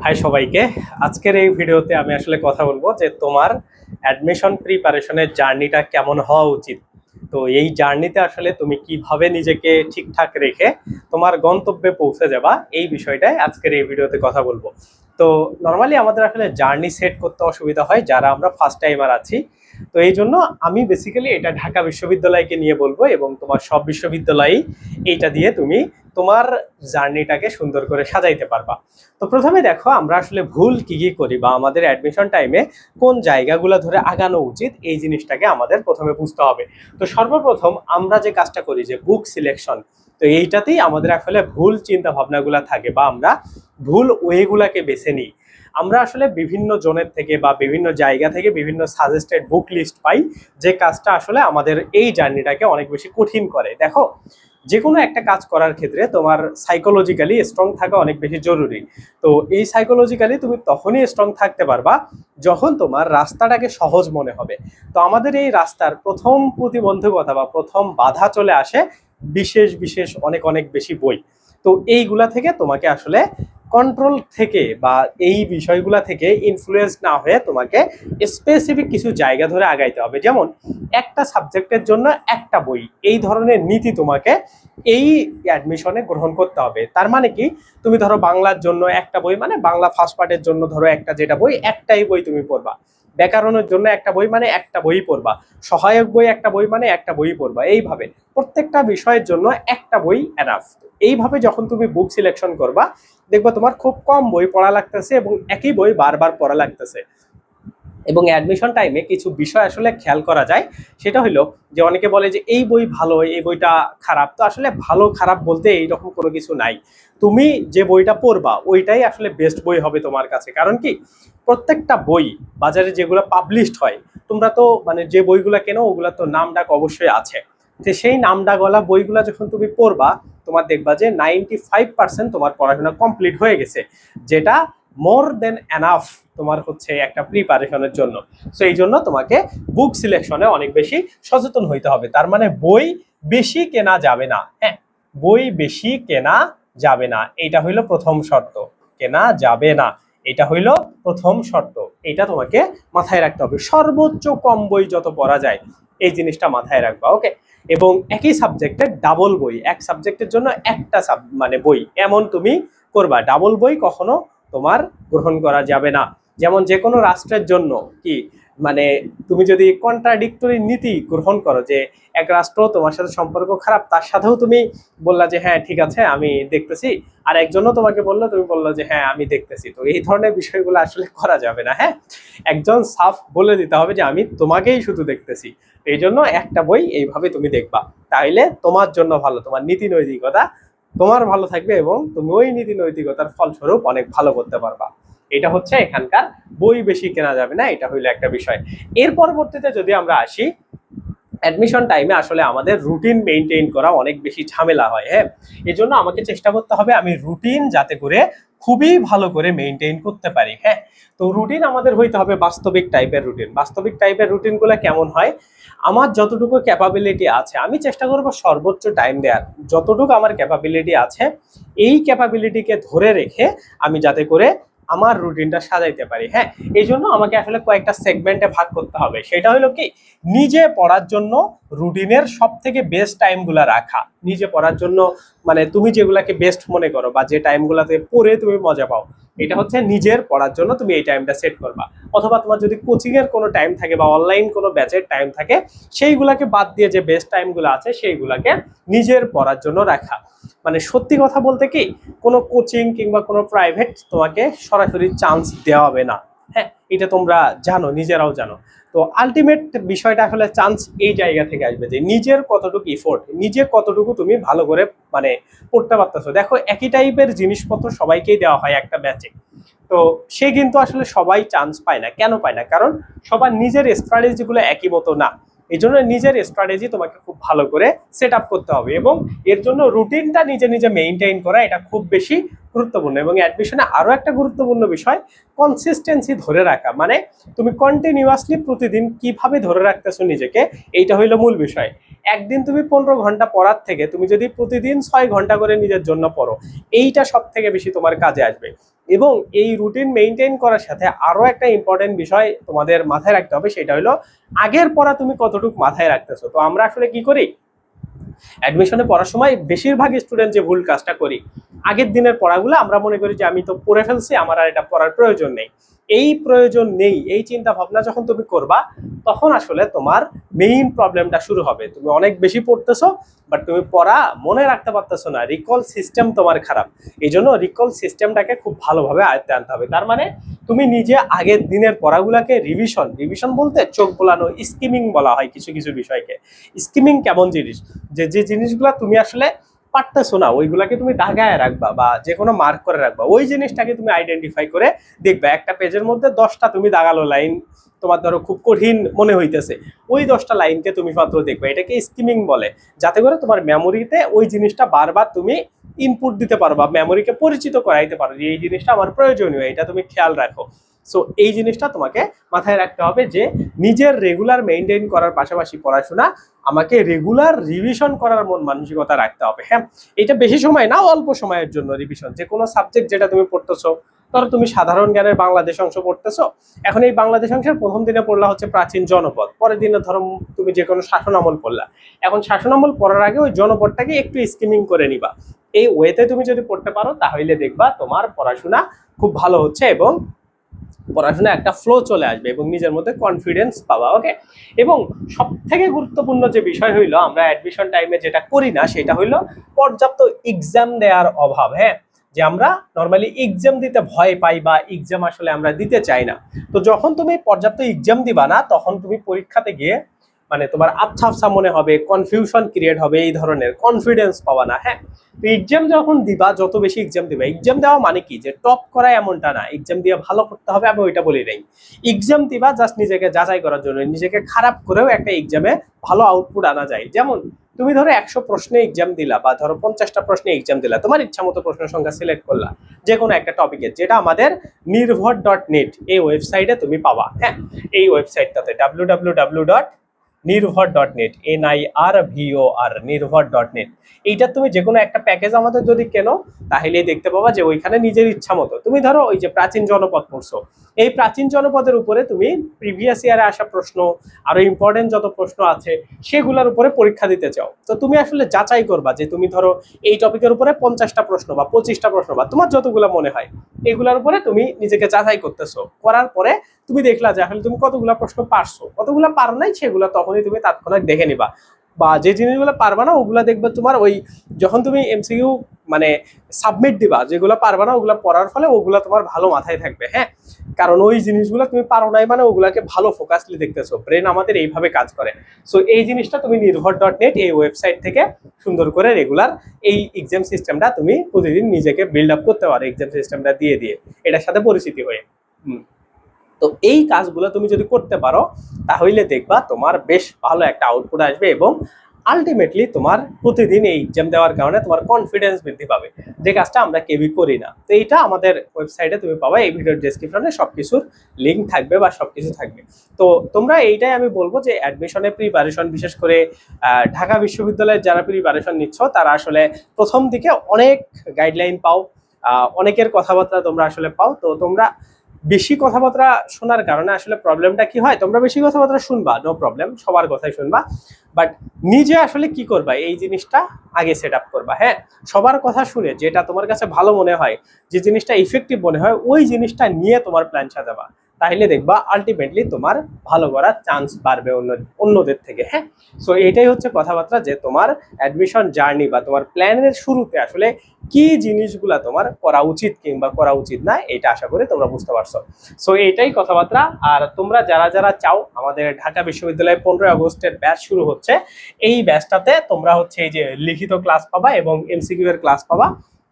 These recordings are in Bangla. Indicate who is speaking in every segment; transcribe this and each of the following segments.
Speaker 1: হাই সবাইকে। আজকের এই ভিডিওতে আমি আসলে কথা বলব যে তোমার অ্যাডমিশন প্রিপারেশনের জার্নিটা কেমন হওয়া উচিত। তো এই জার্নিতে আসলে তুমি কীভাবে নিজেকে ঠিকঠাক রেখে তোমার গন্তব্যে পৌঁছে যাবা, এই বিষয়টাই আজকের এই ভিডিওতে কথা বলব। তো নর্মালি আমাদের আসলে জার্নি সেট করতে অসুবিধা হয়, যারা আমরা ফার্স্ট টাইমার আছি তো এই জন্য আমি বেসিক্যালি এটা ঢাকা বিশ্ববিদ্যালয়কে নিয়ে বলব এবং তোমার সব বিশ্ববিদ্যালয়ই এইটা দিয়ে তুমি তোমার জার্নিটাকে সুন্দর করে সাজাইতে পারবা। তো প্রথমে দেখো আমরা আসলে ভুল কি কি করি বা আমাদের অ্যাডমিশন টাইমে কোন জায়গাগুলো ধরে আগানো উচিত এই জিনিসটাকে আমাদের প্রথমে বুঝতে হবে। তো সর্বপ্রথম আমরা যে কাজটা করি যে বুক সিলেকশন তো এইটাতেই আমাদের আসলে ভুল চিন্তা ভাবনাগুলো থাকে বা আমরা ভুল ওয়েগুলাকে বেছে নিই। আমরা আসলে বিভিন্ন জনের থেকে বা বিভিন্ন জায়গা থেকে বিভিন্ন সাজেস্টেড বুক লিস্ট পাই, যে কাজটা আসলে আমাদের এই জার্নিটাকে অনেক বেশি কঠিন করে। দেখো যে কোনো একটা কাজ করার ক্ষেত্রে তোমার সাইকোলজিক্যালি স্ট্রং থাকা অনেক বেশি জরুরি। তো এই সাইকোলজিক্যালি তুমি তখনই স্ট্রং থাকতে পারবা, যখন তোমার রাস্তাটাকে সহজ মনে হবে। তো আমাদের এই রাস্তার প্রথম প্রতিবন্ধকতা বা প্রথম বাধা চলে আসে বিশেষ বিশেষ অনেক অনেক বেশি বই। তো এইগুলা থেকে তোমাকে আসলে কন্ট্রোল থেকে বা এই বিষয়গুলা থেকে ইনফ্লুয়েন্স না হয়ে তোমাকে স্পেসিফিক কিছু জায়গা ধরে আগাইতে হবে। যেমন একটা সাবজেক্টের জন্য একটা বই, এই ধরনের নীতি তোমাকে এই অ্যাডমিশনে গ্রহণ করতে হবে। তার মানে কি? তুমি ধরো বাংলার জন্য একটা বই মানে বাংলা ফার্স্ট পার্টের জন্য ধরো একটা যেটা বই, একটাই বই তুমি পড়বা। ব্যাকরণের জন্য একটা বই মানে একটা বই পড়বা। সহায়ক বই একটা বই মানে একটা বই পড়বা। এইভাবে প্রত্যেকটা বিষয়ের জন্য একটা বই এনাফ এইভাবে যখন তুমি বুক সিলেকশন করবা, দেখবা তোমার খুব কম বই পড়া লাগতেছে এবং একই বই বারবার পড়া লাগতেছে। এবং অ্যাডমিশন টাইমে কিছু বিষয় আসলে খেয়াল করা যায়। সেটা হলো যে অনেকে বলে যে, এই বই ভালো, এই বইটা খারাপ। তো আসলে ভালো, খারাপ বলতে এইরকম কোনো কিছু নাই। তুমি যে বইটা পড়বা, ওইটাই আসলে বেস্ট বই হবে তোমার কাছে। কারণ কি? প্রত্যেকটা বই বাজারে যেগুলো পাবলিশড হয়, তোমরা তো মানে যে বইগুলো কেনো, ওগুলো তো নাম ডাক অবশ্যই আছে। তো সেই নাম ডাকওয়ালা বইগুলো যখন তুমি পড়বা, তোমার দেখবা যে নাইনটি ফাইভ পার্সেন্ট তোমার পড়াশোনা কমপ্লিট হয়ে গেছে। যেটা মোর দেন এনাফ তোমার হচ্ছে একটা প্রিপারেশনের জন্য। সো এই জন্য তোমাকে বুক সিলেকশনে অনেক বেশি সচেতন হইতে হবে। তার মানে বই বেশি কেনা যাবে না। হ্যাঁ বই বেশি কেনা যাবে না। এটা হইল প্রথম শর্ত। কেনা যাবে না। এটা হইল প্রথম শর্ত। এটা তোমাকে মাথায় রাখতে হবে। সর্বোচ্চ কম বই যত পড়া যায়, এই জিনিসটা মাথায় রাখবা ওকে এবং একই সাবজেক্টের ডাবল বই। এক সাবজেক্টের জন্য একটা সাব মানে বই এমন তুমি করবা। ডাবল বই কখনো তোমার গ্রহণ করা যাবে না। যেমন যে কোনো রাষ্ট্রের জন্য কি মানে তুমি যদি কন্ট্রাডিক্টরি নীতি গ্রহণ করো যে এক রাষ্ট্র তোমার সাথে সম্পর্ক খারাপ, তার সাথেও তুমি বললা যে হ্যাঁ ঠিক আছে, আমি দেখতেছি। আর একজনও তোমাকে বলল, তুমি বলল যে হ্যাঁ আমি দেখতেছি। তো এই ধরনের বিষয়গুলো আসলে করা যাবে না হ্যাঁ? একজন সাফ বলে দিতে হবে যে আমি তোমাকেই শুধু দেখতেছি। এই জন্য একটা বই এইভাবে তুমি দেখবা। তাইলে তোমার জন্য ভালো, তোমার নীতি নৈতিকতা তোমার ভালো থাকবে এবং তুমি ওই নীতি নৈতিকতার ফলস্বরূপ অনেক ভালো করতে পারবা। এটা হচ্ছে এখানকার বই বেশি কেনা যাবে না, এটা হইল একটা বিষয়। এর পরবর্তীতে যদি আমরা আসি অ্যাডমিশন টাইমে আসলে আমাদের রুটিন মেনটেন করা অনেক বেশি ঝামেলা হয় হ্যাঁ? এই জন্য আমাকে চেষ্টা করতে হবে আমি রুটিন যাতে করে খুবই ভালো করে মেনটেন করতে পারি হ্যাঁ? তো রুটিন আমাদের হইতে হবে বাস্তবিক টাইপের রুটিন বাস্তবিক টাইপের রুটিনগুলো কেমন হয়? আমার যতটুকু ক্যাপাবিলিটি আছে, আমি চেষ্টা করব সর্বোচ্চ টাইম দেওয়ার। যতটুকু আমার ক্যাপাবিলিটি আছে, এই ক্যাপাবিলিটিকে ধরে রেখে আমি যাতে করে আমার রুটিনটা সাজাইতে পারি হ্যাঁ? এই জন্য আমাকে আসলে কয়েকটা সেগমেন্টে ভাগ করতে হবে। সেটা হলো কি, নিজে পড়ার জন্য রুটিনের সব থেকে বেস্ট টাইমগুলো রাখা। নিজে পড়ার জন্য মানে তুমি যেগুলাকে বেস্ট মনে করো বা যে টাইমগুলোতে পড়ে তুমি মজা পাও, এটা হচ্ছে নিজের পড়ার জন্য তুমি এই টাইমটা সেট করবা। অথবা তোমার যদি কোচিংয়ের কোনো টাইম থাকে বা অনলাইন কোনো ব্যাচের টাইম থাকে, সেইগুলাকে বাদ দিয়ে যে বেস্ট টাইমগুলো আছে, সেইগুলাকে নিজের পড়ার জন্য রাখা। মানে সত্যি কথা বলতে কি, কোনো কোচিং কিংবা কোনো প্রাইভেট তোমাকে সরাসরি চান্স দেওয়া হবে না। হ্যাঁ এটা তোমরা জানো, নিজেরাও জানো। তো আলটিমেট বিষয়টা আসলে চান্স এই জায়গা থেকে আসবে যে নিজের কতটুকু ইফোর্ট নিজে কতটুকু তুমি ভালো করে মানে পড়তে পারতেছো। দেখো, একই টাইপের জিনিসপত্র সবাইকেই দেওয়া হয় একটা ব্যাচে তো সে কিন্তু আসলে সবাই চান্স পায় না। কেন পায় না? কারণ সবার নিজের স্ট্র্যাটেজিগুলো একই মতো না। এই জন্য নিজের স্ট্র্যাটেজি তোমাকে খুব ভালো করে সেট আপ করতে হবে এবং এর জন্য রুটিনটা নিজে নিজে মেনটেন করা এটা খুব বেশি গুরুত্বপূর্ণ এবং অ্যাডমিশনে আরও একটা গুরুত্বপূর্ণ বিষয় কনসিস্টেন্সি ধরে রাখা। মানে তুমি কন্টিনিউয়াসলি প্রতিদিন কীভাবে ধরে রাখতেছো নিজেকে, এইটা হইল মূল বিষয়। একদিন তুমি পনেরো ঘণ্টা পড়ার থেকে তুমি যদি প্রতিদিন ছয় ঘণ্টা করে নিজের জন্য পড়ো, এইটা সব থেকে বেশি তোমার কাজে আসবে। এবং এই রুটিন মেনটেন করার সাথে আরও একটা ইম্পর্টেন্ট বিষয় তোমাদের মাথায় রাখতে হবে, সেটা হলো আগের পড়া তুমি কতটুকু মাথায় রাখতেছো। তো আমরা আসলে কি করি? অ্যাডমিশনে পড়ার সময় বেশিরভাগ স্টুডেন্ট যে ভুল কাজটা করি, আগের দিনের পড়াগুলো আমরা মনে করি যে আমি তো পড়ে ফেলছি, আমার আর এটা পড়ার প্রয়োজন নেই। এই প্রয়োজন নেই, এই চিন্তা ভাবনা যখন তুমি করবা, তখন আসলে তোমার মেইন প্রবলেমটা শুরু হবে। তুমি অনেক বেশি পড়তেছো বাট তুমি পড়া মনে রাখতে পারতেছো না। রিকল সিস্টেম তোমার খারাপ। এই জন্য রিকল সিস্টেমটাকে খুব ভালোভাবে আয়ত্তে আনতে হবে। তার মানে তুমি নিজে আগের দিনের পড়াগুলাকে রিভিশন রিভিশন বলতে চোখ বোলানো স্কিমিং বলা হয় কিছু কিছু বিষয়কে। স্কিমিং কেমন জিনিস? যে যে জিনিসগুলা তুমি আসলে পারতেছো না, ওইগুলাকে তুমি দাগায় রাখবা বা যে কোনো মার্ক করে রাখবা, ওই জিনিসটাকে তুমি আইডেন্টিফাই করে দেখবা। একটা পেজের মধ্যে দশটা তুমি দাগালো লাইন তোমার ধরো খুব কঠিন মনে হইতেছে, ওই দশটা লাইনকে তুমি মাত্র দেখবে। এটাকে স্কিমিং বলে, যাতে করে তোমার মেমোরিতে ওই জিনিসটা বারবার তুমি ইনপুট দিতে পারো বা মেমোরিকে পরিচিত করাইতে পারো যে এই জিনিসটা আমার প্রয়োজনীয়, এটা তুমি খেয়াল রাখো। সো এই জিনিসটা তোমাকে মাথায় রাখতে হবে যে নিজের রেগুলার মেনটেন করার পাশাপাশি পড়াশোনা, আমাকে রেগুলার রিভিশন করার মন মানসিকতা রাখতে হবে হ্যাঁ? এটা বেশি সময় না, অল্প সময়ের জন্য রিভিশন যে কোনো সাবজেক্ট যেটা তুমি পড়তেছো, ধরো তুমি সাধারণ জ্ঞানের বাংলাদেশ অংশ পড়তেছো, এখন এই বাংলাদেশ অংশের প্রথম দিনে পড়লা হচ্ছে প্রাচীন জনপদ, পরের দিনে ধরো তুমি যে কোনো শাসন আমল পড়লা। এখন শাসন আমল পড়ার আগে ওই জনপদটাকে একটু স্কিমিং করে নিবা। এই ওয়েতে তুমি যদি পড়তে পারো, তাহলে দেখবা তোমার পড়াশোনা খুব ভালো হচ্ছে এবং পড়াশোনা একটা ফ্লো চলে আসবে এবং নিজের মধ্যে কনফিডেন্স পাওয়া ওকে এবং সব থেকে গুরুত্বপূর্ণ যে বিষয় হইল, আমরা অ্যাডমিশন টাইমে যেটা করি না, সেটা হইল পর্যাপ্ত এক্সাম দেওয়ার অভাব হ্যাঁ? যে আমরা নর্মালি এক্সাম দিতে ভয় পাই বা এক্সাম আসলে আমরা দিতে চাই না। তো যখন তুমি পর্যাপ্ত এক্সাম দিবা না, তখন তুমি পরীক্ষাতে গিয়ে মানে তোমার আবছা আবছা মনে হবে কনফিউশন ক্রিয়েট হবে, এই ধরনের কনফিডেন্স পাওয়া না হ্যাঁ? তো এক্সাম যখন দিবা, যত বেশি এক্সাম দিবা এক্সাম দেওয়া মানে কি? যে টপ করা এমনটা না এক্সাম দিয়ে ভালো করতে হবে, আমি ওইটা বলি নাই। এক্সাম দিবা জাস্ট নিজেকে যাচাই করার জন্য, নিজেকে খারাপ করেও একটা এক্সামে ভালো আউটপুট আনা যায়। যেমন, তুমি ধরো একশো প্রশ্নে এক্সাম দিলা বা ধরো পঞ্চাশটা প্রশ্নে এক্সাম দিলা, তোমার ইচ্ছা মতো প্রশ্ন সংখ্যা সিলেক্ট করলা, যে কোনো একটা টপিকে যেটা আমাদের নির্ভর ডট নেট এই ওয়েবসাইটে তুমি পাবা হ্যাঁ? এই ওয়েবসাইটটাতে W W W dot Nirvor dot net N I R V O R Nirvor dot net এইটা তুমি যে কোনো একটা প্যাকেজ আমাদের যদি কেনো তাহলে দেখতে পাবা যে ওইখানে নিজের ইচ্ছা মতো। তুমি ধরো ওই যে প্রাচীন জনপদ পড়ছো, এই প্রাচীন জনপদের উপরে তুমি প্রিভিয়াস ইয়ারে আসা প্রশ্ন, আরও ইম্পর্টেন্ট যত প্রশ্ন আছে, সেগুলোর উপরে পরীক্ষা দিতে চাও। তো তুমি আসলে যাচাই করবা যে তুমি ধরো এই টপিকের উপরে পঞ্চাশটা প্রশ্ন বা পঁচিশটা প্রশ্ন বা তোমার যতগুলো মনে হয়, এগুলোর উপরে তুমি নিজেকে যাচাই করতেছো। করার পরে তুমি দেখলা যে আসলে তুমি কতগুলা প্রশ্ন পারছ। কতগুলা পারো নাই সেগুলো তখনই তুমি তাৎক্ষণিক দেখে নিবা। বা যে জিনিসগুলো পারবা না, ওগুলা দেখবে তোমার ওই যখন তুমি এমসিকিউ মানে সাবমিট দিবা, যেগুলো পারবা না, ওগুলো পড়ার ফলে ওগুলা তোমার ভালো মাথায় থাকবে হ্যাঁ? কারণ ওই জিনিসগুলো তুমি পারো নাই মানে ওগুলাকে ভালো ফোকাসলি দেখতেছো। ব্রেন আমাদের এইভাবে কাজ করে। সো এই জিনিসটা তুমি নির্ভর ডট নেট এই ওয়েবসাইট থেকে সুন্দর করে রেগুলার এই এক্সাম সিস্টেমটা তুমি প্রতিদিন নিজেকে বিল্ড আপ করতে পারো এক্সাম সিস্টেমটা দিয়ে দিয়ে। এটার সাথে পরিচিতি হয়ে। হুম। তো এই কাজগুলো তুমি যদি করতে পারো, তাহলে দেখবা তোমার বেশ ভালো একটা আউটপুট আসবে এবং আলটিমেটলি তোমার প্রতিদিন এই এক্সাম দেওয়ার কারণে তোমার কনফিডেন্স বৃদ্ধি পাবে। যে কাজটা আমরা কেউই করি না। তো এইটা আমাদের ওয়েবসাইটে তুমি পাবা, এই ভিডিওর ডেসক্রিপশনে সব কিছুর লিঙ্ক থাকবে বা সব কিছু থাকবে। তো তোমরা এইটাই আমি বলব যে অ্যাডমিশনের প্রিপারেশন বিশেষ করে ঢাকা বিশ্ববিদ্যালয়ের যারা প্রিপারেশন নিচ্ছ, তারা আসলে প্রথম দিকে অনেক গাইডলাইন পাও অনেকের কথাবার্তা তোমরা আসলে পাও। তো তোমরা বেশি কথাবার্তা শোনার কারণে আসলে প্রবলেমটা কি হয়? তোমরা বেশি কথাবার্তা শুনবা নো প্রবলেম সবার কথাই শুনবা। বাট নিজে আসলে কি করবা? এই জিনিসটা আগে সেট আপ করবা হ্যাঁ? সবার কথা শুনে যেটা তোমার কাছে ভালো মনে হয়, যে জিনিসটা ইফেক্টিভ মনে হয়, ওই জিনিসটা নিয়ে তোমার প্ল্যান সাজাবা। তাহলে দেখবা আলটিমেটলি তোমার ভালো করার চান্স বাড়বে অন্য, অন্যদের থেকে হ্যাঁ? সো এটাই হচ্ছে কথাবার্তা যে তোমার অ্যাডমিশন জার্নি বা তোমার প্ল্যানের শুরুতে আসলে কি জিনিসগুলা তোমার করা উচিত কিংবা করা উচিত না, এটা আশা করি তোমরা বুঝতে পারছ। সো এইটাই কথাবার্তা। আর তোমরা যারা যারা চাও, আমাদের ঢাকা বিশ্ববিদ্যালয়ে পনেরোই আগস্টের ব্যাচ শুরু হচ্ছে, এই ব্যাচটাতে তোমরা হচ্ছে এই যে লিখিত ক্লাস পাবা এবং এমসিকিউ এর ক্লাস পাবা।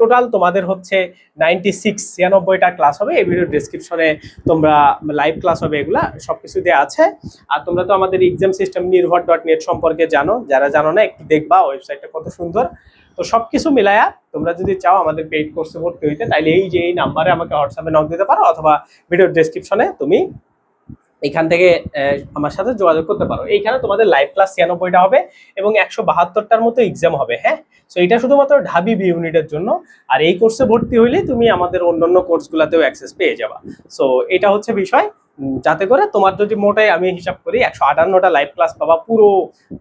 Speaker 1: টোটাল তোমাদের হচ্ছে নাইনটি সিক্স ছিয়ানব্বইটা ক্লাস হবে। এই ভিডিও ডিসক্রিপশনে তোমরা লাইভ ক্লাস হবে এগুলা, সবকিছু দেওয়া আছে। আর তোমরা তো আমাদের exam system Nirvor dot net সম্পর্কে জানো। যারা জানো না, একটু দেখবা ওয়েবসাইটটা কত সুন্দর। তো সবকিছু মিলায়া তোমরা যদি চাও আমাদের পেইড কোর্সে ভর্তি হইতে তাহলে এই যে এই নাম্বারে আমাকে হোয়াটসঅ্যাপে নক দিতে পারো, অথবা ভিডিওর ডেসক্রিপশনে তুমি এখান থেকে আমার সাথে যোগাযোগ করতে পারো। এইখানে তোমাদের লাইভ ক্লাস ছিয়ানব্বইটা হবে এবং একশো বাহাত্তরটার মতো এক্সাম হবে হ্যাঁ? সো এটা শুধুমাত্র ঢাবি বি ইউনিটের জন্য। আর এই কোর্সে ভর্তি হইলে তুমি আমাদের অন্যান্য কোর্সগুলোতেও অ্যাক্সেস পেয়ে যাবা। সো এটা হচ্ছে বিষয়। যাতে করে তোমার যদি মোটাই আমি হিসাব করি, একশো আটান্নটা লাইভ ক্লাস পাবা পুরো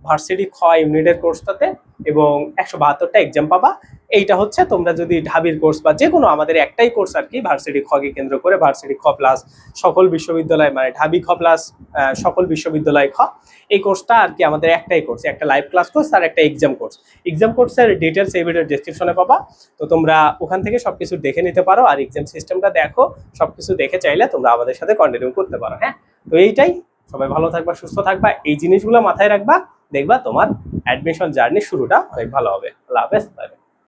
Speaker 1: ভার্সিটি খ ইউনিটের কোর্সটাতে এবং একশো বাহাত্তরটা এক্সাম পাবা। এইটা হচ্ছে তোমরা যদি ঢাবির কোর্স বা যে কোনো আমাদের একটাই কোর্স আর কি ভার্সিটি খকে কেন্দ্র করে ভার্সিটি খ প্লাস সকল বিশ্ববিদ্যালয় মানে ঢাবি খ প্লাস সকল বিশ্ববিদ্যালয় খ এই কোর্সটা আর কি আমাদের একটাই কোর্স একটা লাইভ ক্লাস কোর্স আর একটা এক্সাম কোর্স এক্সাম কোর্সের ডিটেলস এই ভিডিওর ডেসক্রিপশনে পাবা। তো তোমরা ওখান থেকে সবকিছু দেখে নিতে পারো আর এক্সাম সিস্টেমটা দেখো সব কিছু দেখে চাইলে তোমরা আমাদের সাথে কন্টিনিউ করতে পারো হ্যাঁ? তো এইটাই। সবাই ভালো থাকবা, সুস্থ থাকবা, এই জিনিসগুলো মাথায় রাখবা। দেখবা তোমার অ্যাডমিশন জার্নি শুরুটা অনেক ভালো হবে আল্লাহ হাফেজ।